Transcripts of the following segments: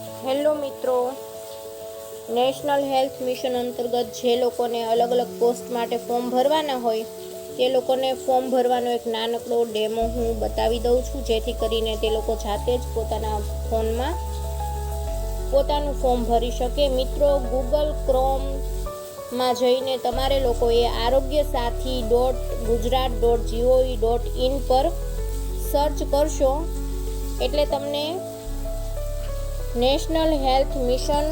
Hello મિત્રો. National health mission અંતર્ગત જે લોકોને અલગ અલગ પોસ્ટ માટે ફોર્મ ભરવાના હોય, તે લોકોને ફોર્મ ભરવાનો એક નાનકડો ડેમો હું બતાવી દઉં છું. જેથી કરીને તે લોકો જાતે જ પોતાના ફોનમાં પોતાનું ફોર્મ ભરી શકે. મિત્રો ગૂગલ ક્રોમમાં જઈને તમારે લોકોએ Arogya Sathi dot Gujarat dot GOV dot IN પર સર્ચ કરશો. એટલે તમને નેશનલ હેલ્થ મિશન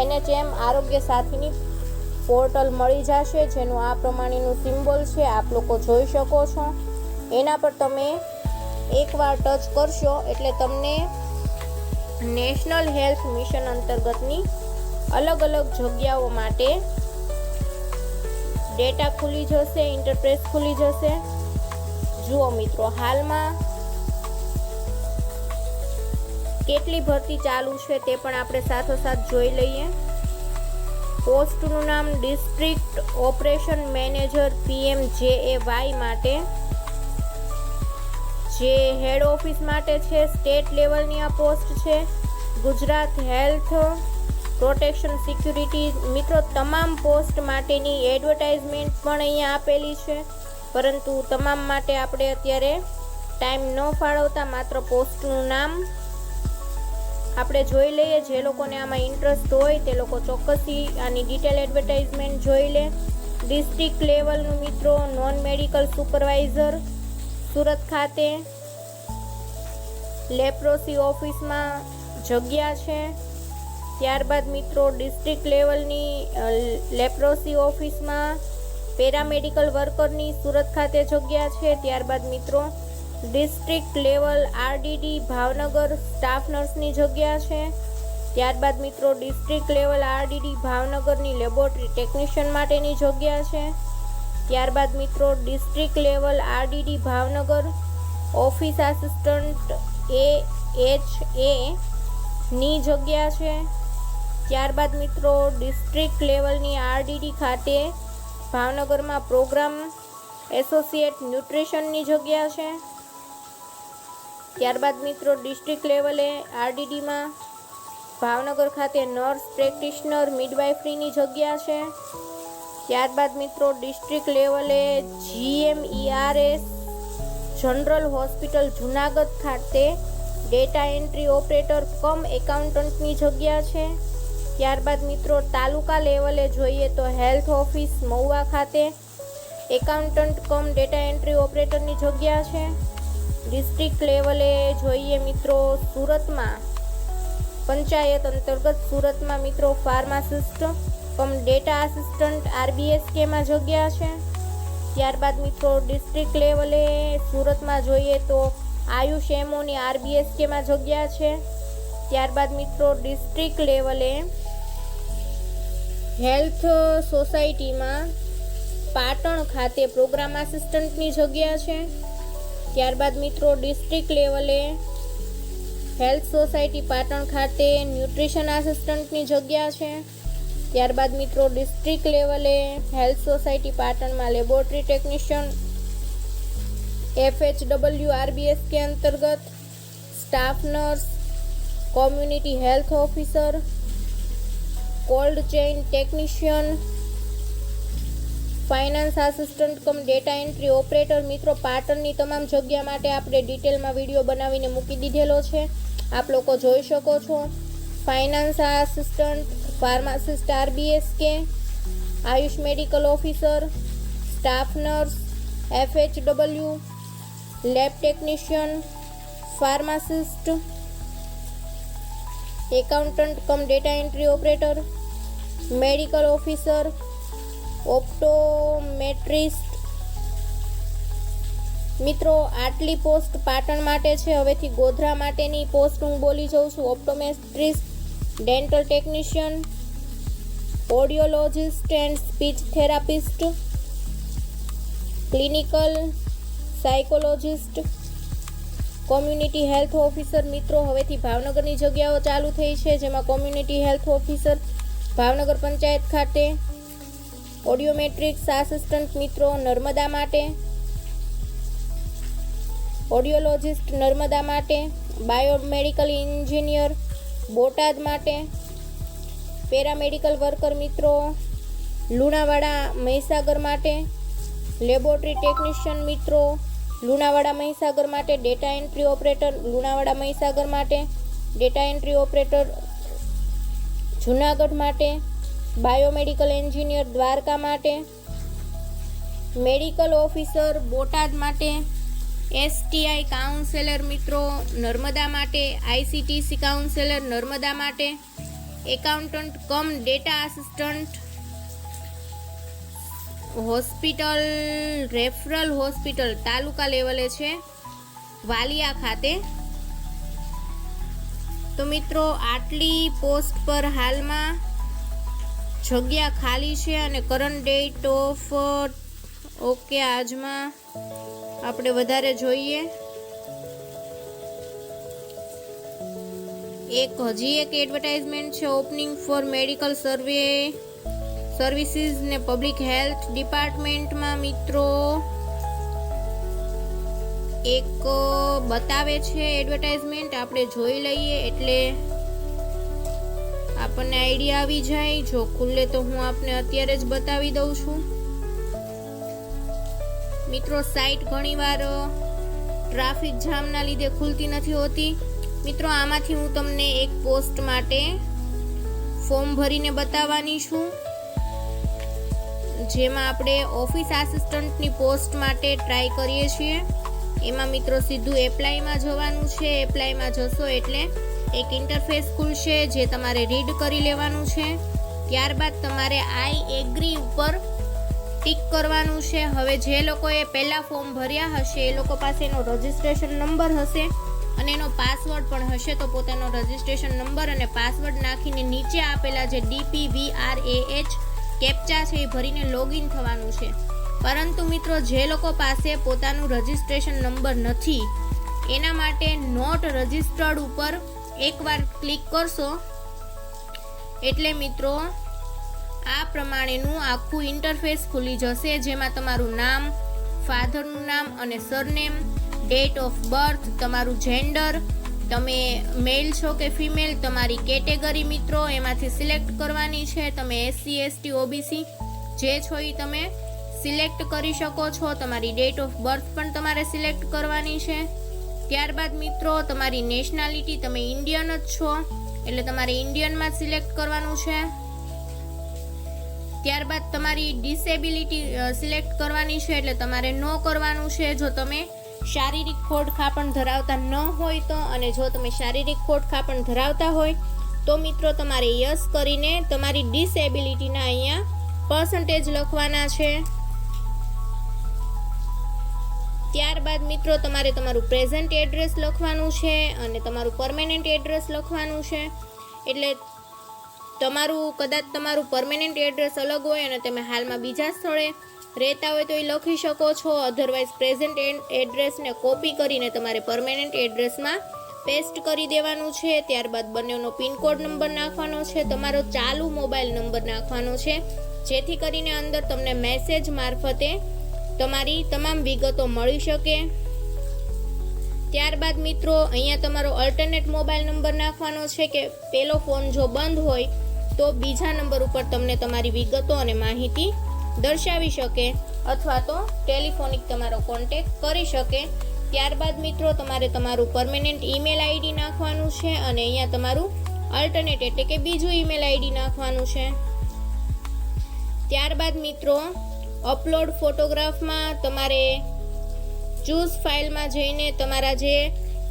એનએચએમ આરોગ્ય સાથીની પોર્ટલ મળી જશે, જેનું આ પ્રમાણેનું સિમ્બોલ છે, આપ લોકો જોઈ શકો છો. એના પર તમે એકવાર ટચ કરશો, એટલે તમને નેશનલ હેલ્થ મિશન અંતર્ગતની અલગ અલગ જગ્યાઓ માટે ડેટા ખુલી જશે, ઇન્ટરપ્રેસ ખુલી જશે. જુઓ મિત્રો, હાલમાં કેટલી ભરતી ચાલુ છે તે પણ આપણે સાથોસાથ જોઈ લઈએ. પોસ્ટનું નામ ડિસ્ટ્રિક્ટ ઓપરેશન મેનેજર પીએમ જે એ વાય માટે, જે હેડ ઓફિસ માટે છે, સ્ટેટ લેવલની આ પોસ્ટ છે. ગુજરાત હેલ્થ પ્રોટેક્શન સિક્યુરિટી, મિત્રો, તમામ પોસ્ટ માટેની એડવર્ટાઇઝમેન્ટ પણ અહીંયા આપેલી છે. પરંતુ તમામ માટે આપણે અત્યારે ટાઈમ ન ફાળવતા, માત્ર પોસ્ટનું નામ આપણે જોઈ લઈએ, જે લોકોને આમાં ઇન્ટરેસ્ટ હોય તે લોકો ચોક્કસથી આની ડિટેલ એડવર્ટાઇઝમેન્ટ જોઈ લે. ડિસ્ટ્રિક્ટ લેવલનું મિત્રો નોન મેડિકલ સુપરવાઇઝર સુરત ખાતે. લેપ્રોસી ઓફિસમાં જગ્યા છે. ત્યારબાદ મિત્રો ડિસ્ટ્રિક્ટ લેવલની લેપ્રોસી ઓફિસમાં પેરામેડિકલ વર્કરની સુરત ખાતે જગ્યા છે. ત્યારબાદ મિત્રો district level RDD Bhavnagar staff નર્સની જગ્યા છે. ત્યારબાદ મિત્રો ડિસ્ટ્રિક્ટ લેવલ આરડીડી ભાવનગરની લેબોરેટરી ટેકનિશિયન માટેની જગ્યા છે. ત્યારબાદ મિત્રો district level RDD Bhavnagar office assistant A H A ની જગ્યા છે. ત્યારબાદ મિત્રો ડિસ્ટ્રિક્ટ લેવલની આરડીડી ખાતે ભાવનગરમાં પ્રોગ્રામ એસોસિએટ ન્યુટ્રિશનની જગ્યા છે. ત્યારબાદ મિત્રો ડિસ્ટ્રિક્ટ લેવલે આરડીડીમાં ભાવનગર ખાતે નર્સ પ્રેક્ટિશનર મિડવાઇફરીની જગ્યા છે. ત્યારબાદ મિત્રો ડિસ્ટ્રિક્ટ લેવલે જીએમઈઆરએસ જનરલ હોસ્પિટલ જુનાગઢ ખાતે ડેટા એન્ટ્રી ઓપરેટર કમ એકાઉન્ટન્ટની જગ્યા છે. ત્યારબાદ મિત્રો, તાલુકા લેવલે જોઈએ તો હેલ્થ ઓફિસ મહુવા ખાતે એકાઉન્ટન્ટ કમ ડેટા એન્ટ્રી ઓપરેટરની જગ્યા છે. ડિસ્ટ્રિક્ટ લેવલે જોઈએ મિત્રો સુરતમાં. પંચાયત અંતર્ગત સુરતમાં મિત્રો ફાર્માસિસ્ટ કમ ડેટા આસિસ્ટન્ટ આરબીએસકેમાં જગ્યા છે. ત્યારબાદ મિત્રો ડિસ્ટ્રિક્ટ લેવલે સુરતમાં જોઈએ તો આયુષ એમઓની આરબીએસકેમાં જગ્યા છે. ત્યારબાદ મિત્રો ડિસ્ટ્રિક્ટ લેવલે હેલ્થ સોસાયટીમાં પાટણ ખાતે પ્રોગ્રામ આસિસ્ટન્ટની જગ્યા છે. ત્યારબાદ મિત્રો ડિસ્ટ્રિક્ટ લેવલે હેલ્થ સોસાયટી પાટણ ખાતે ન્યુટ્રિશન આસિસ્ટન્ટની જગ્યા છે. ત્યારબાદ મિત્રો ડિસ્ટ્રિક્ટ લેવલે હેલ્થ સોસાયટી પાટણમાં laboratory technician FH W RBSK અંતર્ગત staff nurse community health officer cold chain technician finance assistant cum data entry operator મિત્રો પાટણની તમામ જગ્યા માટે આપણે ડિટેલમાં વીડિયો બનાવીને મૂકી દીધેલો છે. આપ લોકો જોઈ શકો છો. Finance assistant pharmacist RBSK Ayush medical officer staff nurse FH W lab technician pharmacist accountant cum data entry operator medical officer optometrist. મિત્રો, આટલી પોસ્ટ પાટણ માટે છે. હવેથી ગોધરા માટેની પોસ્ટ હું બોલી જાઉં છું. Optometrist, dental technician, audiologist and speech therapist, clinical psychologist, community health officer. મિત્રો, હવેથી ભાવનગરની જગ્યાઓ ચાલુ થઈ છે, જેમાં community health officer, Bhavnagar panchayat ખાતે ઓડિયોમેટ્રિક્સ આસિસ્ટન્ટ મિત્રો નર્મદા માટે, ઓડિયોલોજિસ્ટ નર્મદા માટે, બાયોમેડિકલ એન્જિનિયર બોટાદ માટે, પેરામેડિકલ વર્કર મિત્રો લુણાવાડા મહીસાગર માટે, લેબોરેટરી ટેકનિશિયન મિત્રો લુણાવાડા મહીસાગર માટે, data entry operator Lunawada Mahisagar માટે, ડેટા એન્ટ્રી ઓપરેટર જુનાગઢ માટે બાયોમેડિકલ એન્જિનિયર દ્વારકા માટે, મેડિકલ ઓફિસર બોટાદ માટે, એસટીઆઈ કાઉન્સેલર મિત્રો નર્મદા માટે, આઈસીટીસી કાઉન્સેલર નર્મદા માટે, accountant cum data assistant, hospital, referral hospital taluka લેવલે છે વાલિયા ખાતે. તો મિત્રો, આટલી પોસ્ટ પર હાલમાં જગ્યા ખાલી છે અને કરંટ ડેટ ઓફ ઓકે આજમાં આપણે વધારે જોઈએ. એક હજી એક એડવર્ટાઇઝમેન્ટ છે opening for medical survey services ને પબ્લિક હેલ્થ ડિપાર્ટમેન્ટમાં મિત્રો. એક બતાવે છે એડવર્ટાઇઝમેન્ટ આપણે જોઈ લઈએ એટલે આપણને આઈડિયા આવી જાય, જો ખુલ્લે તો હું આપને અત્યારે જ બતાવી દઉં છું. મિત્રો સાઇટ ઘણીવાર ટ્રાફિક જામના લીધે ખુલતી નથી હોતી. મિત્રો, આમાંથી હું તમને એક પોસ્ટ માટે ફોર્મ ભરીને બતાવવાની છું. જેમાં આપણે ઓફિસ આસિસ્ટન્ટની પોસ્ટ માટે ટ્રાય કરીએ છીએ. એમાં મિત્રો, સીધું એપ્લાયમાં જવાનું છે. એપ્લાયમાં જશો એટલે એક ઇન્ટરફેસ ખુલશે જે તમારે રીડ કરી લેવાનું છે. ત્યારબાદ તમારે આઈ એગ્રી ઉપર ટિક કરવાનું છે. હવે જે લોકોએ પહેલાં ફોર્મ ભર્યા હશે, એ લોકો પાસે એનો રજિસ્ટ્રેશન નંબર હશે અને એનો પાસવર્ડ પણ હશે તો પોતાનો રજિસ્ટ્રેશન નંબર અને પાસવર્ડ નાખીને નીચે આપેલા જે DP V R A H captcha છે, એ ભરીને લોગિન થવાનું છે. પરંતુ મિત્રો, જે લોકો પાસે પોતાનું રજિસ્ટ્રેશન નંબર નથી, એના માટે નોટ રજિસ્ટર્ડ ઉપર એકવાર ક્લિક કરશો, એટલે મિત્રો, આ પ્રમાણેનું આખું ઇન્ટરફેસ ખુલી જશે, જેમાં તમારું નામ ફાધરનું નામ અને સરનેમ ડેટ ઓફ બર્થ તમારું જેન્ડર તમે મેલ છો કે ફિમેલ તમારી કેટેગરી મિત્રો, એમાંથી સિલેક્ટ કરવાની છે, તમે એસસી એસટી ઓબીસી જે છો એ તમે સિલેક્ટ કરી શકો છો, તમારી ડેટ ઓફ બર્થ પણ તમારે સિલેક્ટ કરવાની છે. ત્યારબાદ મિત્રો, તમારી નેશનાલિટી તમે ઇન્ડિયન જ છો, એટલે તમારે ઇન્ડિયનમાં સિલેક્ટ કરવાનું છે. ત્યારબાદ તમારી ડિસેબિલિટી સિલેક્ટ કરવાની છે, એટલે તમારે નો કરવાનું છે. જો તમે શારીરિક ખોડખાપણ ધરાવતા ન હોય તો, અને જો તમે શારીરિક ખોડખાપણ ધરાવતા હોય, તો મિત્રો તમારે યસ કરીને તમારી ડિસેબિલિટીના અહીંયા પર્સન્ટેજ લખવાના છે. ત્યારબાદ મિત્રો તમારે તમારું પ્રેઝન્ટ એડ્રેસ લખવાનું છે અને તમારું પરમેનન્ટ એડ્રેસ લખવાનું છે. એટલે તમારું, કદાચ તમારું પરમેનન્ટ એડ્રેસ અલગ હોય અને તમે હાલમાં બીજા સ્થળે રહેતા હોય તો એ લખી શકો છો. અધરવાઇઝ પ્રેઝન્ટ એડ્રેસને કોપી કરીને તમારે પરમેનન્ટ એડ્રેસમાં પેસ્ટ કરી દેવાનું છે. ત્યારબાદ બંનેનો પિનકોડ નંબર નાખવાનો છે. તમારો ચાલુ મોબાઈલ નંબર નાખવાનો છે. જેથી કરીને અંદર તમને મેસેજ મારફતે તમારી તમામ વિગતો મળી શકે. ત્યારબાદ મિત્રો, અહીંયા તમારો અલ્ટરનેટ મોબાઈલ નંબર નાખવાનો છે કે પેલો ફોન જો બંધ હોય, તો બીજા નંબર ઉપર તમને તમારી વિગતો અને માહિતી દર્શાવી શકે અથવા તો ટેલિફોનિક તમારો કોન્ટેક કરી શકે. ત્યારબાદ મિત્રો, તમારે તમારું પરમેનન્ટ ઈમેલ આઈડી નાખવાનું છે અને અહીંયા તમારું અલ્ટરનેટ એટલે કે બીજું ઈમેલ આઈડી નાખવાનું છે. ત્યારબાદ મિત્રો અપલોડ ફોટોગ્રાફમાં તમારે ચૂઝ ફાઇલમાં જઈને તમારા જે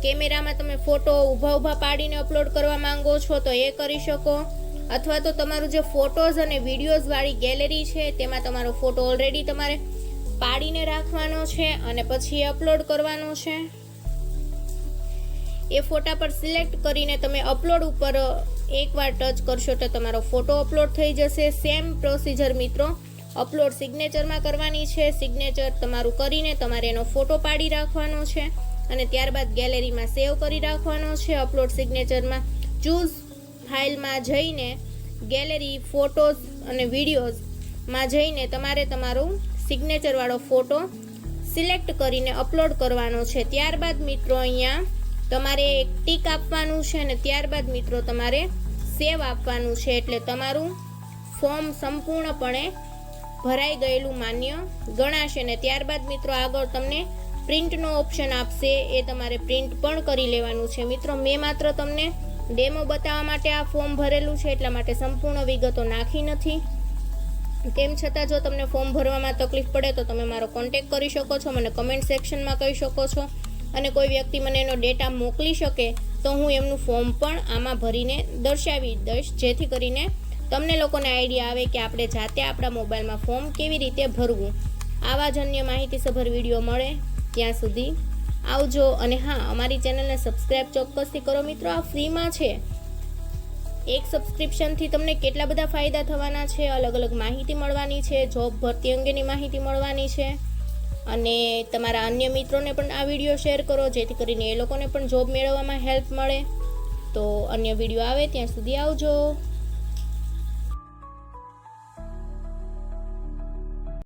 કેમેરામાં તમે ફોટો ઊભા ઊભા પાડીને અપલોડ કરવા માંગો છો તો એ કરી શકો. અથવા તો તમારું જે ફોટોઝ અને વિડીયોઝવાળી ગેલેરી છે, તેમાં તમારો ફોટો ઓલરેડી તમારે પાડીને રાખવાનો છે અને પછી અપલોડ કરવાનો છે. એ ફોટા પર સિલેક્ટ કરીને તમે અપલોડ ઉપર એકવાર ટચ કરશો તો તમારો ફોટો અપલોડ થઈ જશે. સેમ પ્રોસીજર મિત્રો. અપલોડ સિગ્નેચરમાં કરવાની છે. સિગ્નેચર તમારું કરીને તમારે એનો ફોટો પાડી રાખવાનો છે અને ત્યારબાદ ગેલેરીમાં સેવ કરી રાખવાનો છે અપલોડ સિગ્નેચરમાં. ચૂઝ ફાઇલમાં જઈને ગેલેરી, ફોટોઝ અને વિડીયોઝમાં જઈને તમારે તમારું સિગ્નેચરવાળો ફોટો સિલેક્ટ કરીને અપલોડ કરવાનો છે. ત્યારબાદ મિત્રો અહીંયા તમારે એક ટીક આપવાનું છે અને ત્યારબાદ મિત્રો તમારે સેવ આપવાનું છે. એટલે તમારું ફોર્મ સંપૂર્ણપણે ભરાઈ ગયેલું માન્ય ગણાશે ને ત્યારબાદ મિત્રો આગળ તમને પ્રિન્ટનો ઓપ્શન આપશે. એ તમારે પ્રિન્ટ પણ કરી લેવાનું છે. મિત્રો, મેં માત્ર તમને ડેમો બતાવવા માટે આ ફોર્મ ભરેલું છે, એટલા માટે સંપૂર્ણ વિગતો નાખી નથી. તેમ છતાં જો તમને ફોર્મ ભરવામાં તકલીફ પડે તો તમે મારો કોન્ટેક કરી શકો છો, મને કમેન્ટ સેક્શનમાં કહી શકો છો. અને કોઈ વ્યક્તિ મને એનો ડેટા મોકલી શકે તો હું એમનું ફોર્મ પણ આમાં ભરીને દર્શાવી દઈશ, જેથી કરીને તમને લોકોને આઈડિયા આવે કે આપણે જાતે આપણા મોબાઈલમાં ફોર્મ કેવી રીતે ભરવું? આવા જ અન્ય માહિતીસભર વીડિયો મળે ત્યાં સુધી આવજો અને હા, અમારી ચેનલને સબસ્ક્રાઈબ ચોક્કસથી કરો મિત્રો, આ ફ્રીમાં છે. એક સબસ્ક્રિપ્શનથી તમને કેટલા બધા ફાયદા થવાના છે, અલગ અલગ માહિતી મળવાની છે, જોબ ભરતી અંગેની માહિતી મળવાની છે, અને તમારા અન્ય મિત્રોને પણ આ વીડિયો શેર કરો, જેથી કરીને એ લોકોને પણ જોબ મેળવવામાં હેલ્પ મળે. તો અન્ય વીડિયો આવે ત્યાં સુધી આવજો.